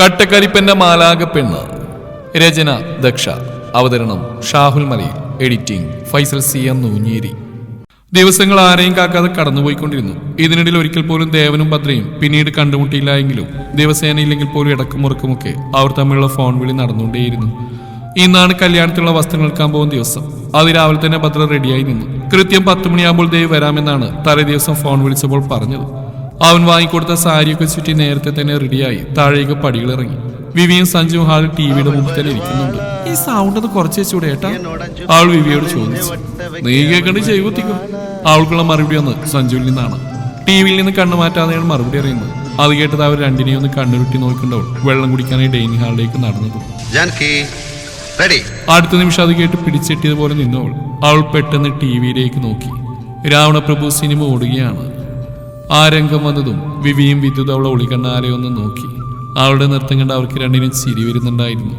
കട്ടക്കരിപ്പന്റെ മാലാക പെണ്ണ്. രചന ദക്ഷ. അവതരണം Shahul Malayil. Editing Faisal C M Noonjeri. ദിവസങ്ങൾ ആരെയും കാക്കാതെ കടന്നുപോയിക്കൊണ്ടിരുന്നു. ഇതിനിടയിൽ ഒരിക്കൽ പോലും ദേവനും ഭദ്രയും പിന്നീട് കണ്ടുമുട്ടിയില്ല എങ്കിലും ദിവസേന ഇല്ലെങ്കിൽ പോലും ഇടക്കും മുറക്കുമൊക്കെ അവർ തമ്മിലുള്ള ഫോൺ വിളി നടന്നുകൊണ്ടേയിരുന്നു. ഇന്നാണ് കല്യാണത്തിലുള്ള വസ്ത്രം എടുക്കാൻ പോകുന്ന ദിവസം. അത് രാവിലെ തന്നെ ഭദ്ര റെഡിയായി നിന്നു. കൃത്യം പത്ത് മണിയാകുമ്പോൾ ദേവ് വരാമെന്നാണ് തലേ ദിവസം ഫോൺ വിളിച്ചപ്പോൾ പറഞ്ഞത്. അവൻ വാങ്ങിക്കൊടുത്ത സാരിയൊക്കെ ചുറ്റി നേരത്തെ തന്നെ റെഡിയായി താഴേക്ക് പടികളിറങ്ങി. വിവിയും സഞ്ജുവും ഹാൾ ടിവിയുടെ മുമ്പിൽ തന്നെ ഇരിക്കുന്നുണ്ട്. ഈ സൗണ്ട് ഒന്ന് കുറച്ച് വെച്ചൂടെ ഏട്ടാ അവൾ വിവിയോട് ചോദിച്ചു. നീ കേൾക്കണ്ട് ചെയ്വത്തിക്കോ അവൾക്കുള്ള മറുപടി ഒന്ന് സഞ്ജുവിൽ നിന്നാണ്. ടിവിയിൽ നിന്ന് കണ്ണു മാറ്റാതെയാണ് മറുപടി അറിയുന്നത്. അത് കേട്ടത് അവർ രണ്ടിനെയും ഒന്ന് കണ്ണുരുട്ടി നോക്കേണ്ടവൾ വെള്ളം കുടിക്കാനായി ഡൈനിങ് ഹാളിലേക്ക് നടന്നത്. അടുത്ത നിമിഷം അത് കേട്ട് പിടിച്ചെട്ടിയതുപോലെ നിന്നവൾ അവൾ. പെട്ടെന്ന് ടിവിയിലേക്ക് നോക്കി. രാവണപ്രഭു സിനിമ ഓടുകയാണ്. ആ രംഗം വന്നതും വിവിയും വിദ്യുത് അവളെ ഒളികണ്ണാരെ ഒന്ന് നോക്കി. അവളുടെ നൃത്തം കണ്ട് അവർക്ക് രണ്ടിനും ചിരി വരുന്നുണ്ടായിരുന്നു.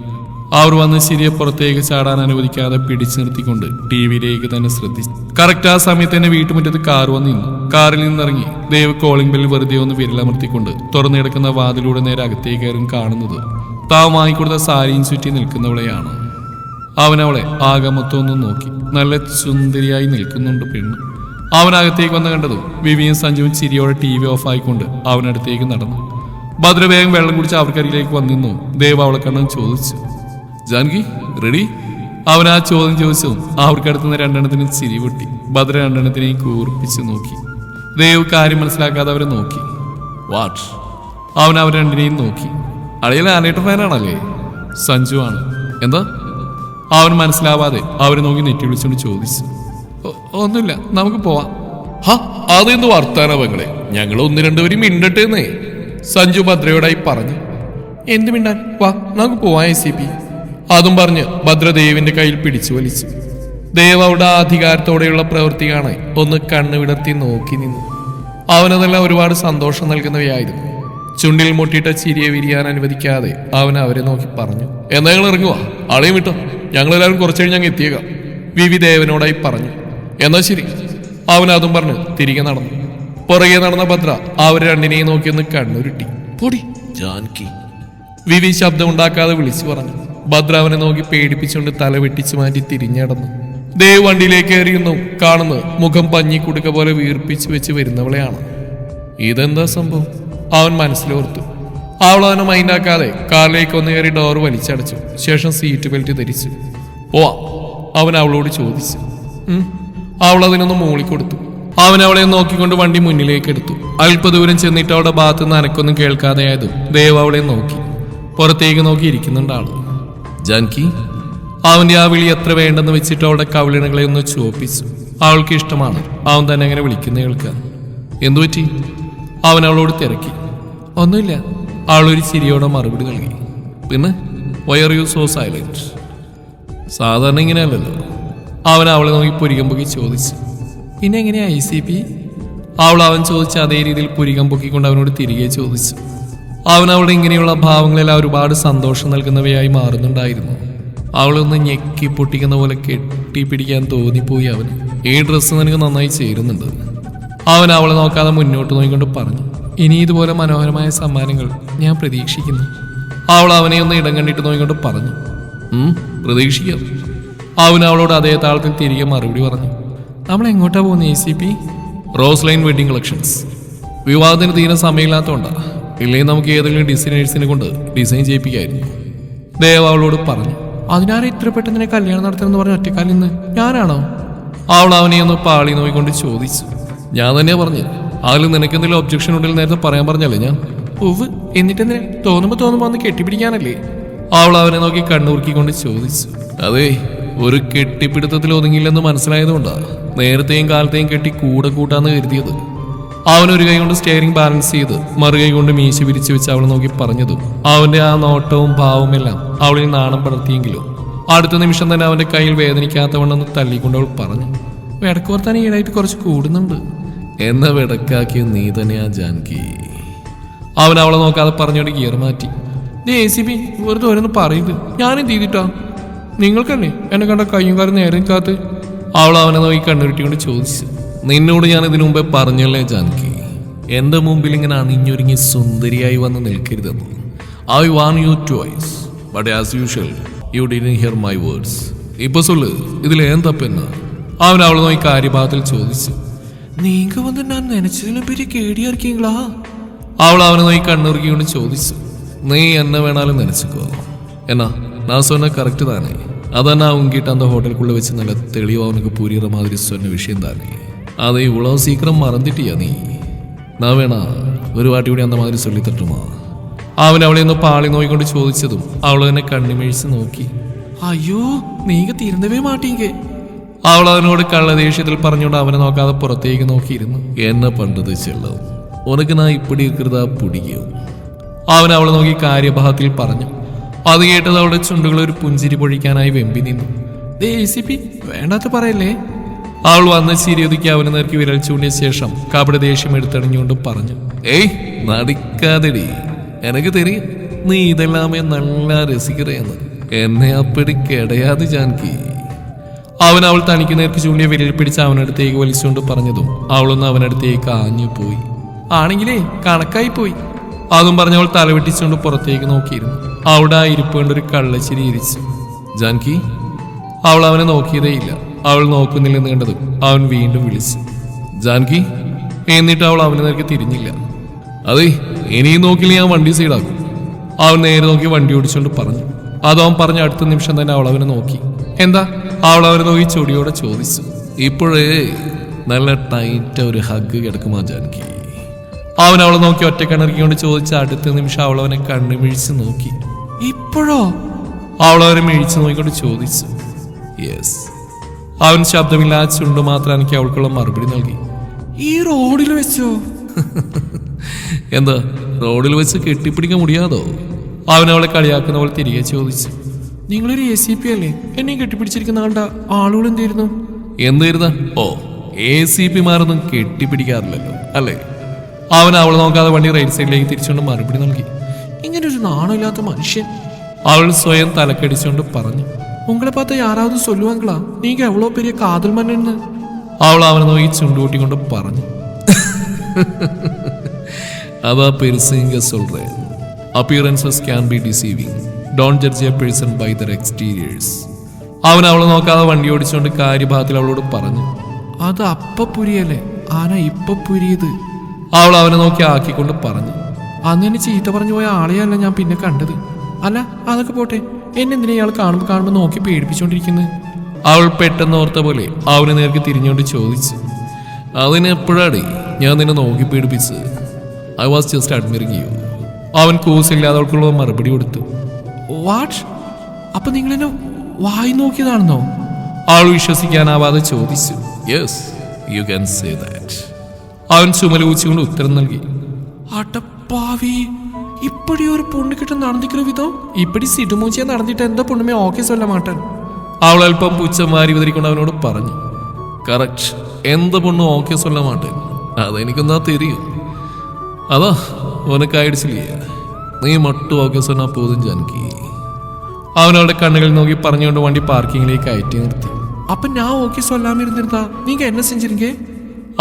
അവർ വന്ന് ചിരിയെ പുറത്തേക്ക് ചാടാൻ അനുവദിക്കാതെ പിടിച്ചു നിർത്തിക്കൊണ്ട് ടി വിയിലേക്ക് തന്നെ ശ്രദ്ധിച്ചു കറക്റ്റ് ആ സമയത്ത് തന്നെ വീട്ടുമുറ്റത്ത് കാർ വന്നിരുന്നു കാറിൽ നിന്നിറങ്ങി. ദേവ് കോളിംഗ് ബെല്ലിൽ വെറുതെ ഒന്ന് വിരലമർത്തിക്കൊണ്ട് തുറന്നു കിടക്കുന്ന വാതിലൂടെ നേരെ അകത്തേക്ക് കയറും കാണുന്നത് താൻ വാങ്ങിക്കൊടുത്ത സാരിയും ചുറ്റി നിൽക്കുന്നവളെയാണ്. അവനവളെ അവളെ ആകെ മൊത്തം ഒന്ന് നോക്കി. നല്ല സുന്ദരിയായി നിൽക്കുന്നുണ്ട് പെണ്ണ്. അവനകത്തേക്ക് വന്ന് കണ്ടതും വിവിയും സഞ്ജുവും ചിരിയോടെ ടി വി ഓഫ് ആയിക്കൊണ്ട് അവനടുത്തേക്ക് നടന്നു. ഭദ്രവേഗം വെള്ളം കുടിച്ച് അവർക്കരികിലേക്ക് വന്നിരുന്നു. ദേവ് അവളെ കണ്ടും ചോദിച്ചു ജാൻകി റെഡി അവൻ ആ ചോദ്യം ചോദിച്ചതും അവർക്കടുത്തുനിന്ന് രണ്ടെണ്ണത്തിന് ചിരി പൊട്ടി. ഭദ്ര രണ്ടെണ്ണത്തിനെയും കൂർപ്പിച്ച് നോക്കി. ദേവ് കാര്യം മനസ്സിലാക്കാതെ അവരെ നോക്കി. വാട്ട്? അവൻ അവർ രണ്ടിനെയും നോക്കി. അളിയൽ ആനേട്ട ഫാനാണല്ലേ? സഞ്ജു ആണ്. എന്താ? അവൻ മനസ്സിലാവാതെ അവരെ നോക്കി നെറ്റി വിളിച്ചുകൊണ്ട് ചോദിച്ചു. "ഒ- ഒന്നുമില്ല. നമുക്ക് പോവാം. ഹാ അതെന്ത് വർത്താന പെങ്ങളെ. ഞങ്ങൾ ഒന്ന് രണ്ടുപേരും മിണ്ടട്ടേന്നേ. സഞ്ജു ഭദ്രയോടായി പറഞ്ഞു. എന്ത് മിണ്ടാൻ? വാ നമുക്ക് പോവാം എ സി പി അതും പറഞ്ഞ് ഭദ്രദേവിന്റെ കയ്യിൽ പിടിച്ചു വലിച്ചു. ദേവ് അവിടെ അധികാരത്തോടെയുള്ള പ്രവൃത്തിയാണ് ഒന്ന് കണ്ണു വിടർത്തി നോക്കി നിന്നു. അവനതെല്ലാം ഒരുപാട് സന്തോഷം നൽകുന്നവയായിരുന്നു. ചുണ്ടിൽ മുട്ടിയിട്ട ചിരിയെ വിരിയാൻ അനുവദിക്കാതെ അവൻ അവരെ നോക്കി പറഞ്ഞു. എന്നാ ഞങ്ങൾ ഇറങ്ങുവാ. ആളെയും വിട്ടോ. ഞങ്ങളെല്ലാവരും കുറച്ചു കഴിഞ്ഞ് ഞങ്ങൾ എത്തിയേക്കാം. വിവി ദേവനോടായി പറഞ്ഞു. എന്നാ ശരി. അവൻ അതും പറഞ്ഞ് തിരികെ നടന്നു. പുറകെ നടന്ന ഭദ്ര അവർ രണ്ടിനെയും നോക്കി ഒന്ന് കണ്ണുരുട്ടി. പൊടി. ജാൻകി. വിവി ശബ്ദമുണ്ടാക്കാതെ വിളിച്ചു പറഞ്ഞു. ഭദ്ര അവനെ നോക്കി പേടിപ്പിച്ചുകൊണ്ട് തല വെട്ടിച്ചു മാറ്റി തിരിഞ്ഞടന്നു. ദേവ് വണ്ടിയിലേക്ക് എറിയുന്നു കാണുന്നു മുഖം പഞ്ഞി കൊടുക്ക പോലെ വീർപ്പിച്ചു വെച്ച് വരുന്നവളെയാണ്. ഇതെന്താ സംഭവം? അവൻ മനസ്സിലോർത്തു. അവൾ അവനെ മൈൻഡാക്കാതെ കാറിലേക്ക് ഒന്ന് കയറി ഡോർ വലിച്ചടച്ചു. ശേഷം സീറ്റ് ബെൽറ്റ് ധരിച്ചു. പോവാ. അവൻ അവളോട് ചോദിച്ചു. അവൾ അതിനൊന്ന് മൂളിക്കൊടുത്തു. അവൻ അവളെ നോക്കിക്കൊണ്ട് വണ്ടി മുന്നിലേക്ക് എടുത്തു. അല്പദൂരം ചെന്നിട്ട് അവളുടെ ഭാഗത്ത് നിന്ന് അനക്കൊന്നും കേൾക്കാതെയായതും ദേവ് അവളെ നോക്കി. പുറത്തേക്ക് നോക്കി ഇരിക്കുന്നുണ്ട് ആൾ. ജാൻകി? അവന്റെ ആ വിളി എത്ര വേണ്ടെന്ന് വെച്ചിട്ട് അവളുടെ കവിളിണകളെ ഒന്ന് ചുവപ്പിച്ചു. അവൾക്ക് ഇഷ്ടമാണ്. അവൻ തന്നെ അങ്ങനെ വിളിക്കുന്ന കേൾക്കാൻ എന്തു പറ്റി? അവൻ അവളോട് തിരക്കി. ഒന്നുമില്ല. അവളൊരു ചിരിയോടെ മറുപടി നൽകി. പിന്നെ വയർ യു സോ സൈലന്റ് സാധാരണ ഇങ്ങനെയല്ലല്ലോ. അവൻ അവളെ നോക്കി പുരികം പൊക്കി ചോദിച്ചു. പിന്നെ എങ്ങനെയാ ഐ സി പി? അവൾ അവൻ ചോദിച്ച അതേ രീതിയിൽ പുരികം പൊക്കിക്കൊണ്ട് അവനോട് തിരികെ ചോദിച്ചു. അവൻ അവളുടെ ഇങ്ങനെയുള്ള ഭാവങ്ങളെല്ലാം ഒരുപാട് സന്തോഷം നൽകുന്നവയായി മാറുന്നുണ്ടായിരുന്നു. അവളൊന്ന് ഞെക്കി പൊട്ടിക്കുന്ന പോലെ കെട്ടി പിടിക്കാൻ തോന്നിപ്പോയി അവൻ ഈ ഡ്രസ്സ് നിനക്ക് നന്നായി ചേരുന്നുണ്ട്. അവൻ അവളെ നോക്കാതെ മുന്നോട്ട് നോക്കിക്കൊണ്ട് പറഞ്ഞു. ഇനി ഇതുപോലെ മനോഹരമായ സമ്മാനങ്ങൾ ഞാൻ പ്രതീക്ഷിക്കുന്നു. അവൾ അവനെ ഒന്ന് ഇടം കണ്ടിട്ട് നോക്കിക്കൊണ്ട് പറഞ്ഞു. "ഉം, പ്രതീക്ഷിക്കാം. അവൻ അവളോട് അതേ താളത്തിൽ തിരികെ മറുപടി പറഞ്ഞു. നമ്മൾ എങ്ങോട്ടാ പോകുന്നത് A C P rose line wedding collections വിവാഹത്തിന് തീരെ സമയമില്ലാത്തതുകൊണ്ടാണ് ഇല്ലെങ്കിൽ നമുക്ക് ഏതെങ്കിലും ഡിസൈനേഴ്സിനെ കൊണ്ട് ഡിസൈൻ ചെയ്യിപ്പിക്കായിരുന്നു. ദേവ അവളോട് പറഞ്ഞു. അതിനാരെ ഇത്ര പെട്ടെന്ന് കല്യാണം നടത്തണമെന്ന് പറഞ്ഞ ഒറ്റക്കാലിൽ നിന്ന്? ഞാനാണോ? അവൾ അവനെ ഒന്ന് പാളി നോയിക്കൊണ്ട് ചോദിച്ചു. ഞാൻ തന്നെയാണ് പറഞ്ഞു അതിൽ നിനക്ക് എന്തെങ്കിലും ഒബ്ജക്ഷൻ ഉണ്ടെങ്കിൽ നേരത്തെ പറയാൻ പറഞ്ഞല്ലേ ഞാൻ? ഉവ് എന്നിട്ടെന്തിനാ? തോന്നുമ്പോൾ തോന്നുമ്പോൾ ഒന്ന് കെട്ടിപ്പിടിക്കാനല്ലേ? അവൾ അവനെ നോക്കി കണ്ണൂർക്കിക്കൊണ്ട് ചോദിച്ചു. അതെ ഒരു കെട്ടിപ്പിടുത്തത്തിൽ ഒതുങ്ങില്ലെന്ന് മനസ്സിലായതുകൊണ്ടാ നേരത്തെയും കാലത്തെയും കെട്ടി കൂടെ കൂട്ടാന്ന് കരുതിയത്. അവൻ ഒരു കൈ കൊണ്ട് സ്റ്റിയറിംഗ് ബാലൻസ് ചെയ്ത് മറുകൈ കൊണ്ട് മീശ പിരിച്ചു വെച്ച് അവളെ നോക്കി പറഞ്ഞതും അവന്റെ ആ നോട്ടവും ഭാവവും എല്ലാം അവളിൽ നാണം പടർത്തിയെങ്കിലും അടുത്ത നിമിഷം തന്നെ അവന്റെ കയ്യിൽ വേദനിക്കാത്തവണ്ണെന്ന് തള്ളിക്കൊണ്ട് അവൾ പറഞ്ഞു വെടക്കോർത്താൻ ഈടായിട്ട് കുറച്ച് കൂടുന്നുണ്ട്. എന്ന വിടക്കാക്കിയ നീ തന്നെയാ ജാൻകി. അവൻ അവളെ നോക്കാതെ പറഞ്ഞോണ്ട് ഗിയർ മാറ്റി എ സി ബി വെറുതെ ഓരോന്ന് പറയുന്നത് ഞാനെന്ത് ചെയ്തിട്ടാ? നിങ്ങൾക്കല്ലേ? എന്നെ കണ്ട കയ്യും കാര്യം നേരം കാത്ത് അവൾ അവനെ നോക്കി കണ്ണുരുട്ടിക്കൊണ്ട് ചോദിച്ചു. നിന്നോട് ഞാൻ ഇതിനു മുമ്പേ പറഞ്ഞല്ലേ ജാനകി? എന്റെ മുമ്പിൽ ഇങ്ങനെ അണിഞ്ഞൊരുങ്ങി സുന്ദരിയായി വന്ന് നിൽക്കരുതെന്ന്. I warn you twice but as usual you did hear my words ഇപ്പൊ സൊല്ല് ഇതിൽ ഏൻ തപ്പെന്ന് അവൻ അവൾ നോക്കി കാര്യഭാഗത്തിൽ ചോദിച്ചു. നീങ്ക വന്ന് ഞാൻ നനച്ചതിലും പേര് കേടിയാർക്കീങ്കളാ അവൾ അവനെ നോക്കി കണ്ണുറുക്കിക്കൊണ്ട് ചോദിച്ചു. നീ എന്നെ വേണാലും നനച്ചുക്കോ. എന്നാ നാ സൊന്ന കറക്റ്റ് താനേ. அதான் நான் உங்ககிட்ட அந்த ஹோட்டலுக்குள்ள வச்சு நல்ல தெளிவா அவனுக்கு புரியுற மாதிரி சொன்ன விஷயம் தானே அதை இவ்வளவு சீக்கிரம் மறந்துட்டியா நீ நான் வேணா ഒരു വാട്ടി കൂടി അന്ന മാതിരി ചൊല്ലി തട്ടുമാ അവൻ അവളെ ഒന്ന് പാളി നോക്കിക്കൊണ്ട് ചോദിച്ചതും അവൾ എന്നെ കണ്ണിമിഴിച്ച് നോക്കി ஐயோ நீங்க திருந்தவே மாட்டீங்க അവൾ അവനോട് കള്ളദേഷ്യത്തിൽ പറഞ്ഞുകൊണ്ട് അവനെ നോക്കാതെ പുറത്തേക്ക് നോക്കിയിരുന്നു എന്നെ പണ്ടത് ചെല്ലും ഉനക്ക് നാ ഇപ്പിടി കൃതാ പിടിക്കും അവൻ അവളെ നോക്കി കാര്യഭാഗത്തിൽ പറഞ്ഞു അത് കേട്ടത് അവളുടെ ചുണ്ടുകൾ ഒരു പുഞ്ചിരി പൊഴിക്കാനായി വെമ്പി നിന്നു. ദേ വേണ്ടാത്ത പറയല്ലേ? അവൾ വന്ന ചിരിയൊതുക്കി അവന് നേർക്ക് വിരൽ ചൂണ്ടിയ ശേഷം കപട ദേഷ്യം എടുത്തണിഞ്ഞുകൊണ്ട് പറഞ്ഞു ഏയ് നടിക്കാതെടി. എനക്ക് തെരിയും നീ ഇതെല്ലാമേ നല്ല രസിക്കറിയെന്ന് എന്നെ. അപ്പടി കിടയാതെ ജാൻകി. അവൻ അവൾ തനിക്ക് നേർക്ക് ചൂണ്ടിയ വിരൽ പിടിച്ച് അവനടുത്തേക്ക് വലിച്ചുകൊണ്ട് പറഞ്ഞതും അവളൊന്ന് അവനടുത്തേക്ക് ആഞ്ഞു പോയി. ആണെങ്കിലേ കണക്കായി പോയി. അതും പറഞ്ഞവൾ തലവെട്ടിച്ചുകൊണ്ട് പുറത്തേക്ക് നോക്കിയിരുന്നു. അവിടെ ആ ഒരു കള്ളച്ചിരി ഇരിച്ചു ജാൻകി അവൾ അവനെ നോക്കിയതേയില്ല അവൾ നോക്കുന്നില്ലെന്ന് കണ്ടത് അവൻ വീണ്ടും വിളിച്ചു. ജാൻകി എന്നിട്ട് അവൾ അവനെ നേരെ തിരിഞ്ഞില്ല. അതെ ഇനിയും നോക്കില്ല ഞാൻ വണ്ടി സൈഡാക്കും അവൻ നേരെ നോക്കി വണ്ടി ഓടിച്ചുകൊണ്ട് പറഞ്ഞു. അത് അവൻ പറഞ്ഞ അടുത്ത നിമിഷം തന്നെ അവൾ അവനെ നോക്കി. എന്താ? അവൾ അവനെ നോക്കി ചൊടിയോടെ ചോദിച്ചു. ഇപ്പോഴേ നല്ല ടൈറ്റ് ഒരു ഹഗ് കിടക്കുമാ ജാൻകി. അവൻ അവളെ നോക്കി ഒറ്റ കണ്ണിറക്കിക്കൊണ്ട് ചോദിച്ച അടുത്ത നിമിഷം അവൾ അവനെ കണ്ണുമിഴിച്ച് നോക്കി. ഇപ്പോഴോ? അവൾ അവരെ മേഴിച്ചു നോക്കിക്കൊണ്ട് ചോദിച്ചു. യെസ് അവൻ ശബ്ദമില്ലാതെ ചുണ്ട് മാത്രം എനിക്ക് അവൾക്കുള്ള മറുപടി നൽകി. ഈ റോഡിൽ വെച്ചോ? എന്താ റോഡിൽ വെച്ച് കെട്ടിപ്പിടിക്കാൻ മുടിയാതോ? അവൻ അവളെ കളിയാക്കുന്ന പോലെ തിരികെ ചോദിച്ചു. നിങ്ങളൊരു എ സി പി അല്ലേ? എന്നെ കെട്ടിപ്പിടിച്ചിരിക്കുന്ന ആളുടെ ആളുകൾ എന്തായിരുന്നു എന്തായിരുന്ന ഓ എ സി പിമാരൊന്നും കെട്ടിപ്പിടിക്കാറില്ലല്ലോ അല്ലേ? അവൻ അവളെ നോക്കാതെ വണ്ടി റൈറ്റ് സൈഡിലേക്ക് തിരിച്ചുകൊണ്ട് മറുപടി നൽകി. ഇങ്ങനെ ഒരു നാണമില്ലാത്ത മനുഷ്യൻ. അവൾ സ്വയം തലക്കടിച്ചുകൊണ്ട് പറഞ്ഞു ഉങ്ങളെ പാത്ത യാരാവത് സൊല്ലുവാങ്കളാ നീ എവളോ പെരിയ കാതൽ മണ്ണെന്ന് അവൾ അവനെ നോക്കി ചുണ്ടുകൂട്ടിക്കൊണ്ട് പറഞ്ഞു അവ പെരുസിംഗ് സൊല്ലേ appearances can be deceiving don't judge a person by their exteriors അവൻ അവളെ നോക്കാതെ വണ്ടി ഓടിച്ചുകൊണ്ട് കാര്യഭാഗത്തിൽ അവളോട് പറഞ്ഞു അത് അപ്പ പുരിയല്ലേ? ആന ഇപ്പ പുരിയത്. അവൾ അവനെ നോക്കി ആക്കിക്കൊണ്ട് പറഞ്ഞു അന്ന് എന്നെ ചീത്ത പറഞ്ഞു പോയ ആളെയല്ല ഞാൻ പിന്നെ കണ്ടത്. അല്ല അതൊക്കെ പോട്ടെ. എന്നെ എന്തിനാ ഇയാൾ കാണുമ്പോൾ കാണുമ്പോൾ നോക്കി പേടിപ്പിച്ചോണ്ടിരിക്കുന്നത് അവൾ പെട്ടെന്ന് ഓർത്ത പോലെ അവന് നേർക്ക് തിരിഞ്ഞുകൊണ്ട് ചോദിച്ചു. അതിന് എപ്പോഴാടി ഞാൻ നിന്നെ നോക്കി പേടിപ്പിച്ചത്? I was just admiring you അവൻ കൂസില്ലാതെ അവൾക്കുള്ള മറുപടി കൊടുത്തു. വാട്ട് അപ്പൊ നിങ്ങൾ എന്നെ വായി നോക്കിയതാണെന്നോ? ആൾ വിശ്വസിക്കാനാവാതെ ചോദിച്ചു. Yes you can say that അവൻ ചുമലൂച്ചുകൊണ്ട് ഉത്തരം നൽകി. അടപ്പാവി இப்படி ஒரு பொண்ணு கிட்ட நடந்துக்கிற விதம் இப்படி சிடுமூச்சியா நடந்துட்டு எந்த பொண்ணுமே ஓகே சொல்ல மாட்டேன் അവൾ അല്പം പുച്ഛം മാറി വിതറിക്കൊണ്ട് അവനോട് പറഞ്ഞു കറക്റ്റ് എന്ത് പൊണ്ണും ഓക്കെ சொல்ல മാട്ടേൻ അതെനിക്കൊന്നാ തെരിയും അതാ ഉനക്കായിടിച്ചില്ലേ നീ മട്ടും ഓക്കെ சொன்னா പോതും ജാനകി അവൻ അവളുടെ കണ്ണുകളിൽ നോക്കി പറഞ്ഞുകൊണ്ട് വണ്ടി പാർക്കിങ്ങിലേക്ക് കയറ്റി നിർത്തി அப்ப நான் ஓகே சொல்லாம இருந்திருந்தா நீங்க என்ன செஞ்சிருங்க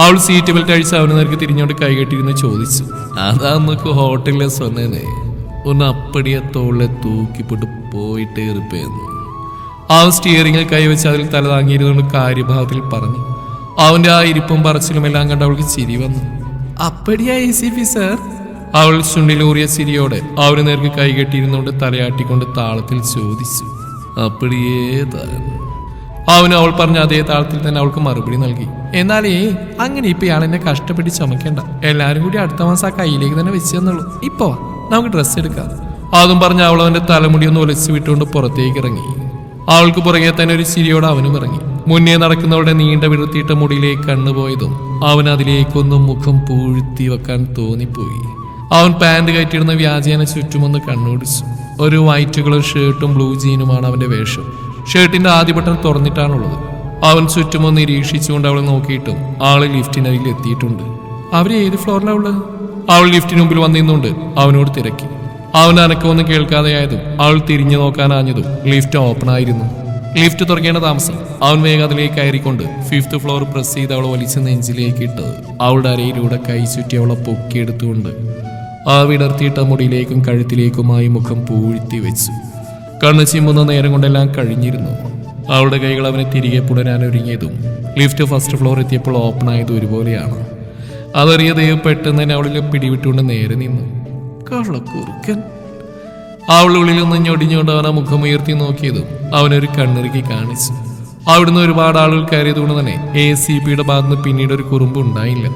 അവൾ സീറ്റ് ബെൽറ്റ് അഴിച്ച് അവന് നേർക്ക് തിരിഞ്ഞോണ്ട് കൈകെട്ടിരുന്ന് ചോദിച്ചു. അതാ നമുക്ക് ഹോട്ടലിലെ സൊന്നേനെ ഒന്ന് അപ്പടിയെ തോളിലെ തൂക്കിപ്പെട്ട് പോയിട്ട് ഇരുപ്പേന്നു അവൻ സ്റ്റിയറിങ്ങിൽ കൈവച്ച് അതിൽ തല താങ്ങിയിരുന്നുകൊണ്ട് കാര്യഭാവത്തിൽ പറഞ്ഞു. അവന്റെ ആ ഇരിപ്പും പറച്ചിലും എല്ലാം കണ്ട് അവൾക്ക് ചിരി വന്നു. അപ്പടിയാ എ സി പി സർ അവൾ ചുണ്ടിലൂറിയ ചിരിയോടെ അവന് നേർക്ക് കൈകെട്ടിയിരുന്നുകൊണ്ട് തലയാട്ടിക്കൊണ്ട് താളത്തിൽ ചോദിച്ചു. അപ്പടിയേതായിരുന്നു അവൻ അവൾ പറഞ്ഞ അതേ താളത്തിൽ തന്നെ അവൾക്ക് മറുപടി നൽകി. എന്നാലേ അങ്ങനെ ഇപ്പൊ ഇയാൾ എന്നെ കഷ്ടപ്പെട്ട് ചുമക്കേണ്ട. എല്ലാരും കൂടി അടുത്ത മാസം ആ കയ്യിലേക്ക് തന്നെ വെച്ച് തന്നുള്ളൂ. ഇപ്പൊ നമുക്ക് ഡ്രസ്സ് എടുക്കാം. അതും പറഞ്ഞ് അവൾ അവന്റെ തലമുടി ഒന്ന് ഒലച്ചു വിട്ടുകൊണ്ട് പുറത്തേക്ക് ഇറങ്ങി. അവൾക്ക് പുറകെ തന്നെ ഒരു ചിരിയോടെ അവനും ഇറങ്ങി. മുന്നേ നടക്കുന്നവളുടെ നീണ്ട വിടർത്തിയിട്ട മുടിയിലേക്ക് കണ്ണുപോയതും അവൻ അതിലേക്കൊന്നും മുഖം പൂഴ്ത്തി വെക്കാൻ തോന്നിപ്പോയി. അവൻ പാന്റ് കയറ്റിയിടുന്ന വ്യാജേന ചുറ്റുമൊന്ന് കണ്ണോടിച്ചു. ഒരു വൈറ്റ് കളർ ഷർട്ടും ബ്ലൂ ജീനുമാണ് അവന്റെ വേഷം. ഷർട്ടിന്റെ ആദ്യ ബട്ടൺ തുറന്നിട്ടാണുള്ളത്. അവൻ ചുറ്റുമൊന്ന് നിരീക്ഷിച്ചുകൊണ്ട് അവളെ നോക്കിയിട്ടും ആൾ ലിഫ്റ്റിനരികിൽ എത്തിയിട്ടുണ്ട്. അവർ ഏത് ഫ്ലോറിലാ ഉള്ളത്? അവൾ ലിഫ്റ്റിന് മുമ്പിൽ വന്നിരുന്നുണ്ട് അവനോട് തിരക്കി. അവൻ അനക്കമൊന്നും കേൾക്കാതെയായതും അവൾ തിരിഞ്ഞു നോക്കാനാഞ്ഞതും ലിഫ്റ്റ് ഓപ്പൺ ആയിരുന്നു. ലിഫ്റ്റ് തുറക്കേണ്ട താമസം. അവൻ വേഗം അതിലേക്ക് കയറിക്കൊണ്ട് ഫിഫ്ത്ത് ഫ്ലോർ പ്രസ് ചെയ്ത് അവൾ വലിച്ച് നെഞ്ചിലേക്ക് ഇട്ടത് അവളുടെ അരയിലൂടെ കൈ ചുറ്റി അവളെ പൊക്കിയെടുത്തുകൊണ്ട് ആ വിടർത്തിയിട്ട മുടിയിലേക്കും കഴുത്തിലേക്കുമായി മുഖം പൂഴ്ത്തി വെച്ചു. കണ്ണു ചിമ്മുന്ന നേരം കൊണ്ടെല്ലാം കഴിഞ്ഞിരുന്നു. അവളുടെ കൈകൾ അവനെ തിരികെ പുണരാൻ ഒരുങ്ങിയതും ലിഫ്റ്റ് ഫസ്റ്റ് ഫ്ലോർ എത്തിയപ്പോൾ ഓപ്പൺ ആയത് ഒരുപോലെയാണ്. അതറിയ ദൈവം പെട്ടെന്ന് തന്നെ അവളിൽ പിടിവിട്ടുകൊണ്ട് നേരെ നിന്നു. കള്ളക്കുറുക്കൻ അവളുള്ളിൽ നിന്ന് ഞൊടിഞ്ഞുകൊണ്ട് അവൻ ആ മുഖം ഉയർത്തി നോക്കിയതും അവനൊരു കണ്ണിറുക്കി കാണിച്ചു. അവിടുന്ന് ഒരുപാട് ആളുകൾ കയറിയതുകൊണ്ട് തന്നെ എ സി പിയുടെ ഭാഗത്തുനിന്ന് പിന്നീട് ഒരു കുറുമ്പ് ഉണ്ടായില്ല.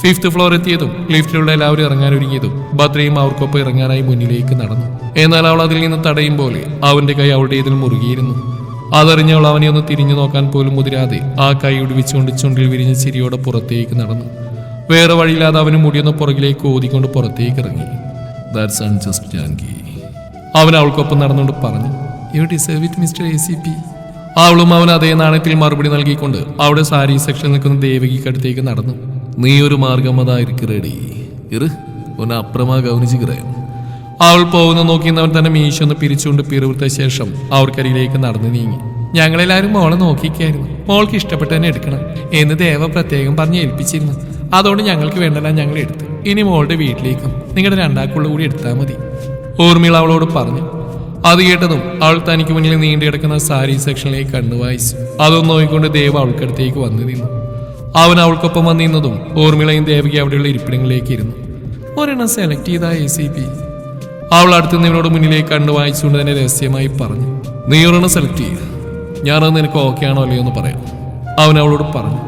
ഫിഫ്ത്ത് ഫ്ലോർ എത്തിയതും ലിഫ്റ്റിലുള്ള എല്ലാവരും ഇറങ്ങാൻ ഒരുങ്ങിയതും ഭദ്രയും അവർക്കൊപ്പം ഇറങ്ങാനായി മുന്നിലേക്ക് നടന്നു. എന്നാൽ അവൾ അതിൽ നിന്ന് തടയും പോലെ അവന്റെ കൈ അവളുടെ ഇതിൽ മുറുകിയിരുന്നു. അതറിഞ്ഞവൾ അവനെ ഒന്ന് തിരിഞ്ഞു നോക്കാൻ പോലും മുതിരാതെ ആ കൈ ഒടിവിച്ചുകൊണ്ട് ചുണ്ടിൽ വിരിഞ്ഞ ചിരിയോടെ പുറത്തേക്ക് നടന്നു. വേറെ വഴിയില്ലാതെ അവന് മുടിയൊന്ന് പുറകിലേക്ക് ഓതിക്കൊണ്ട് പുറത്തേക്ക് ഇറങ്ങി. ദാറ്റ്സ് ജാൻകി അവൻ അവൾക്കൊപ്പം നടന്നുകൊണ്ട് പറഞ്ഞു you deserve mister A C P അവളും അവൻ അതേ നാണയത്തിൽ മറുപടി നൽകിക്കൊണ്ട് അവിടെ സാരി സെക്ഷൻ നിൽക്കുന്ന ദേവകിക്കടുത്തേക്ക് നടന്നു. നീ ഒരു മാർഗമതായിരിക്കറേടി ഇറ് ഒന്ന് അപ്രമാ ഗൗനിച്ചുകിറേൻ അവൾ പോകുന്ന നോക്കിയെന്നവൻ തന്നെ മീശൊന്ന് പിരിച്ചുകൊണ്ട് പിറുവിട്ട ശേഷം അവർക്കരികിലേക്ക് നടന്നു നീങ്ങി. ഞങ്ങളെല്ലാവരും മോളെ നോക്കിക്കായിരുന്നു മോൾക്ക് ഇഷ്ടപ്പെട്ട് തന്നെ എടുക്കണം എന്ന് ദേവ പ്രത്യേകം പറഞ്ഞ് ഏൽപ്പിച്ചിരുന്നു. അതുകൊണ്ട് ഞങ്ങൾക്ക് വേണ്ടല്ല ഞങ്ങൾ എടുത്തു. ഇനി മോളുടെ വീട്ടിലേക്കും നിങ്ങളുടെ രണ്ടാക്കുള്ള കൂടി എടുത്താൽ മതി. ഊർമിള അവളോട് പറഞ്ഞു. അത് കേട്ടതും അവൾ തനിക്ക് മുന്നിൽ നീണ്ടു കിടക്കുന്ന സാരി സെക്ഷനിലേക്ക് കണ്ണു വായിച്ചു അതൊന്നു നോക്കിക്കൊണ്ട് ദേവ അവൾക്കടുത്തേക്ക് വന്നു നിന്നു. അവൻ അവൾക്കൊപ്പം വന്നിരുന്നതും ഊർമിളയും ദേവകി അവിടെയുള്ള ഇരിപ്പിടങ്ങളിലേക്ക് ഇരുന്നു. ഒരെണ്ണം സെലക്ട് ചെയ്ത എ സി പി അവൾ അടുത്ത് നിന്നോട് മുന്നിലേക്ക് കണ്ണു വായിച്ചുകൊണ്ട് തന്നെ രഹസ്യമായി പറഞ്ഞു നീ ഒരെണ്ണം സെലക്ട് ചെയ്യുക ഞാനത് നിനക്ക് ഓക്കെ ആണോ അല്ലയോ എന്ന് പറയാം. അവൻ അവളോട് പറഞ്ഞു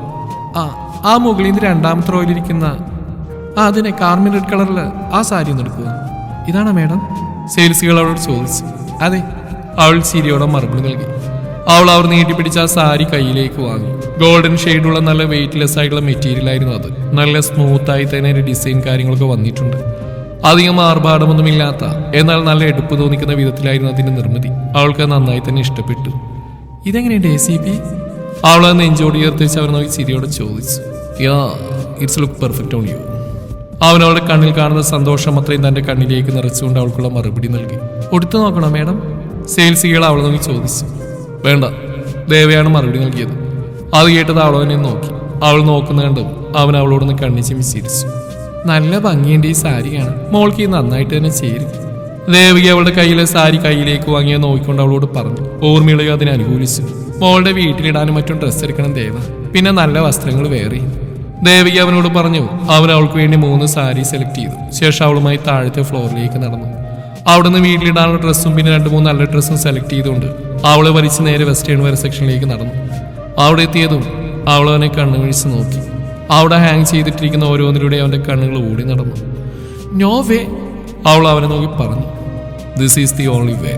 ആ ആ മുകളിൽ നിന്ന് രണ്ടാമത്തെ റോയിലിരിക്കുന്ന ആ അതിനെ കാർമിൻ റെഡ് കളറിൽ ആ സാരി ഒന്ന് എടുക്കുക ഇതാണോ മാഡം സെയിൽസുകൾ അവളോട് ചോദിച്ചു. അതെ. അവൾ ചിരിയോടെ മറുപടി നൽകി. അവൾ അവർ നീട്ടിപ്പിടിച്ച ആ സാരി കയ്യിലേക്ക് വാങ്ങി. ഗോൾഡൻ ഷെയ്ഡുള്ള നല്ല വെയിറ്റ്ലെസ് ആയിട്ടുള്ള മെറ്റീരിയൽ ആയിരുന്നു അത്. നല്ല സ്മൂത്ത് ആയി തന്നെ ഒരു ഡിസൈൻ കാര്യങ്ങളൊക്കെ വന്നിട്ടുണ്ട്. അധികം ആർഭാടമൊന്നുമില്ലാത്ത എന്നാൽ നല്ല എടുപ്പ് തോന്നിക്കുന്ന വിധത്തിലായിരുന്നു അതിന്റെ നിർമ്മിതി. അവൾക്ക് നന്നായി തന്നെ ഇഷ്ടപ്പെട്ടു. ഇതെങ്ങനെയുണ്ട് എ സി പി അവൾ ആ ഉയർത്തിച്ച് അവൻ നോക്കി ചിരിയോടെ ചോദിച്ചു. Yeah it's look perfect on you അവൻ അവളുടെ കണ്ണിൽ കാണുന്ന സന്തോഷം അത്രയും തന്റെ കണ്ണിലേക്ക് നിറച്ചുകൊണ്ട് അവൾക്കുള്ള മറുപടി നൽകി. ഒടുത്തു നോക്കണോ സെയിൽസ് ഗേൾ അവൾ നോക്കി ചോദിച്ചു. വേണ്ട. ദേവയാണ് മറുപടി നൽകിയത്. അത് കേട്ടത് അവളവനെ നോക്കി. അവൾ നോക്കുന്ന കണ്ടു അവൻ അവളോടൊന്ന് കണ്ണി ചിമ്മി ചിരിച്ചു നല്ല ഭംഗിയുണ്ട് ഈ സാരിയാണ് മോൾക്ക് ഈ നന്നായിട്ട് തന്നെ ചേരും. ദേവിക അവളുടെ കയ്യിലെ സാരി കയ്യിലേക്ക് വാങ്ങിയ നോക്കിക്കൊണ്ട് അവളോട് പറഞ്ഞു. ഓർമ്മയിളുക അതിനെ അനുകൂലിച്ചു. മോളുടെ വീട്ടിലിടാനും മറ്റും ഡ്രസ്സ് എടുക്കണം ദേവ. പിന്നെ നല്ല വസ്ത്രങ്ങൾ വേറെ. ദേവിക അവനോട് പറഞ്ഞു അവൻ അവൾക്ക് വേണ്ടി മൂന്ന് സാരി സെലക്ട് ചെയ്തു. ശേഷം അവളുമായി താഴത്തെ ഫ്ലോറിലേക്ക് നടന്നു. അവിടുന്ന് വീട്ടിലിടാനുള്ള ഡ്രസ്സും പിന്നെ രണ്ട് മൂന്ന് നല്ല ഡ്രസ്സും സെലക്ട് ചെയ്തുകൊണ്ട് അവളെ വലിച്ച് നേരെ വെസ്റ്റേൺ വെയർ സെക്ഷനിലേക്ക് നടന്നു. അവിടെ എത്തിയതും അവൾ അവനെ കണ്ണുമിഴിച്ച് നോക്കി. അവിടെ ഹാങ് ചെയ്തിട്ടിരിക്കുന്ന ഓരോന്നിലൂടെ അവന്റെ കണ്ണുകൾ ഓടി നടന്നു. നോ വേ അവൾ അവനെ നോക്കി പറഞ്ഞു. This is the only way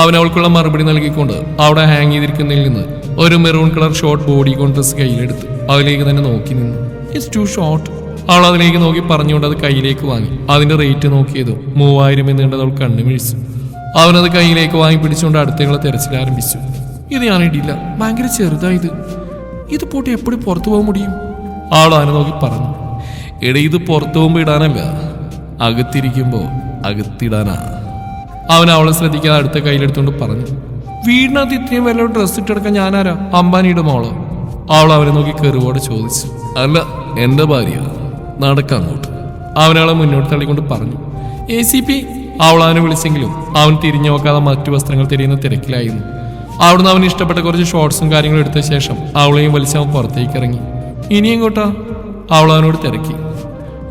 അവൻ അവൾക്കുള്ള മറുപടി നൽകിക്കൊണ്ട് അവിടെ ഹാങ് ചെയ്തിരിക്കുന്നതിൽ നിന്ന് ഒരു maroon colour short bodycon dress കയ്യിലെടുത്ത് അതിലേക്ക് തന്നെ നോക്കി നിന്നു. ഇറ്റ്സ് ടു ഷോർട്ട് അവൾ അതിലേക്ക് നോക്കി പറഞ്ഞുകൊണ്ട് അത് കയ്യിലേക്ക് വാങ്ങി. അതിന്റെ റേറ്റ് നോക്കിയതും മൂവായിരം എന്ന് കണ്ടത് അവൾ കണ്ണുമിഴിച്ചു അവനത് കയ്യിലേക്ക് വാങ്ങി പിടിച്ചുകൊണ്ട് അടുത്തേക്കുള്ള തിരച്ചിൽ ആരംഭിച്ചു. ഇത് ഞാൻ ഇടില്ല ഭയങ്കര ചെറുതായത് ഇത്. പോട്ട് എപ്പോഴും പുറത്തു പോകാൻ മുടിയും? ആൾ അവനെ നോക്കി പറഞ്ഞു. എടി ഇത് പുറത്തു പോകുമ്പോ ഇടാനല്ല അകത്തിരിക്കുമ്പോ അകത്തിടാനാ. അവൻ അവളെ ശ്രദ്ധിക്കാതെ അടുത്ത കയ്യിലെടുത്തുകൊണ്ട് പറഞ്ഞു. വീടിനകത്ത് ഇത്രയും വല്ല ഡ്രസ്സ് ഇട്ടെടുക്കാൻ ഞാനാരാ? അമ്പാനിയുടെ മോളോ? അവൾ അവനെ നോക്കി കെറിവോടെ ചോദിച്ചു. അല്ല എന്റെ ഭാര്യ. നടക്കാം അങ്ങോട്ട് അവനവളെ മുന്നോട്ട് തള്ളിക്കൊണ്ട് പറഞ്ഞു എ സി പി അവൾ അവനെ വിളിച്ചെങ്കിലും അവൻ തിരിഞ്ഞു നോക്കാതെ മറ്റു വസ്ത്രങ്ങൾ തിരിയുന്ന തിരക്കിലായിരുന്നു. അവിടുന്ന് അവന് ഇഷ്ടപ്പെട്ട കുറച്ച് ഷോർട്സും കാര്യങ്ങളും എടുത്ത ശേഷം അവളെയും വലിച്ച് അവൻ പുറത്തേക്ക് ഇറങ്ങി. ഇനിയും കൂട്ടാ അവൾ അവനോട് തിരക്കി.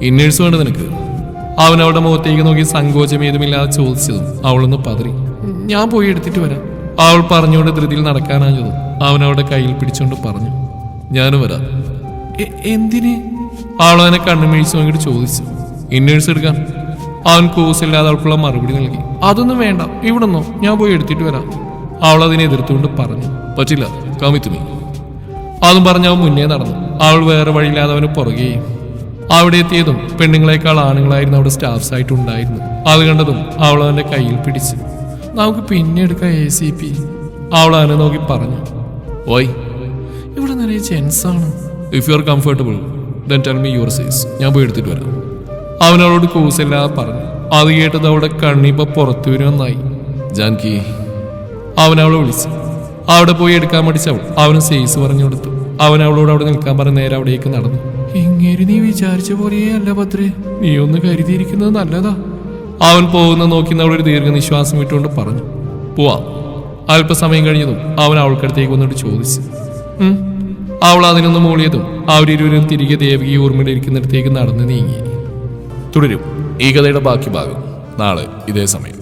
ഇന്നേഴ്സ് വേണ്ട നിനക്ക്. അവൻ അവളുടെ മുഖത്തേക്ക് നോക്കി സങ്കോചം ഏതുമില്ലാതെ ചോദിച്ചതും അവളൊന്ന് പതറി. ഞാൻ പോയി എടുത്തിട്ട് വരാം. അവൾ പറഞ്ഞുകൊണ്ട് ധൃതിയിൽ നടക്കാനാഞ്ഞതും അവൻ അവളുടെ കയ്യിൽ പിടിച്ചുകൊണ്ട് പറഞ്ഞു ഞാനും വരാം. "എ- എന്തിന്? അവനെ കണ്ണുമിഴിച്ച് നോക്കിയിട്ട് ചോദിച്ചു. ഇന്നേഴ്സ് എടുക്കാൻ അവൻ കൂസില്ലാതെ അവൾക്കുള്ള മറുപടി നൽകി. അതൊന്നും വേണ്ട. ഇവിടെ നിന്നോ. ഞാൻ പോയി എടുത്തിട്ട് വരാം. അവൾ അതിനെ എതിർത്തുകൊണ്ട് പറഞ്ഞു. പറ്റില്ല. കമിത്തുമി അതും പറഞ്ഞ് അവൻ മുന്നേ നടന്നു. അവൾ വേറെ വഴിയില്ലാതെ അവന് പുറകെയും അവിടെ എത്തിയതും പെണ്ണുങ്ങളെക്കാൾ ആണുങ്ങളായിരുന്നു അവിടെ സ്റ്റാഫ്സ് ആയിട്ട് ഉണ്ടായിരുന്നു അത് കണ്ടതും അവൾ അവന്റെ കയ്യിൽ പിടിച്ചു. നമുക്ക് പിന്നെ എടുക്കാം എ സി പി അവൾ അവനെ നോക്കി പറഞ്ഞു. ഓയ് ഇവിടെ നിറയെ ജെൻസാണ് if you are comfortable then tell me your size ഞാൻ പോയി എടുത്തിട്ട് വരാം. അവനവളോട് കൂസില്ലാതെ പറഞ്ഞു. അത് കേട്ടത് അവിടെ കണ്ണിപ്പോ പുറത്തു വരുമെന്നായി. ജാൻകി അവനവളെ വിളിച്ചു. അവിടെ പോയി എടുക്കാൻ മടിച്ചവൾ അവന് സൈസ് പറഞ്ഞു കൊടുത്തു. അവൻ അവളോട് അവിടെ നിൽക്കാൻ പറഞ്ഞ് നേരെ അവിടേക്ക് നടന്നു. ഇങ്ങനെ നീ വിചാരിച്ച പോലെയേ അല്ല ഭദ്രേ. നീ ഒന്ന് കരുതിയിരിക്കുന്നത് നല്ലതാ. അവൻ പോകുന്ന നോക്കി അവളൊരു ദീർഘനിശ്വാസം വിട്ടുകൊണ്ട് പറഞ്ഞു. പോവാം. അല്പസമയം കഴിഞ്ഞതും അവൻ അവൾക്കടുത്തേക്ക് വന്നിട്ട് ചോദിച്ചു. അവൾ അതിനൊന്ന് മൂളിയതും അവരിരുവരും തിരികെ ദേവകി ഊർമ്മയുടെ ഇരിക്കുന്നിടത്തേക്ക് നടന്നു നീങ്ങി. തുടരും. ഈ കഥയുടെ ബാക്കി ഭാഗം. നാളെ ഇതേ സമയം.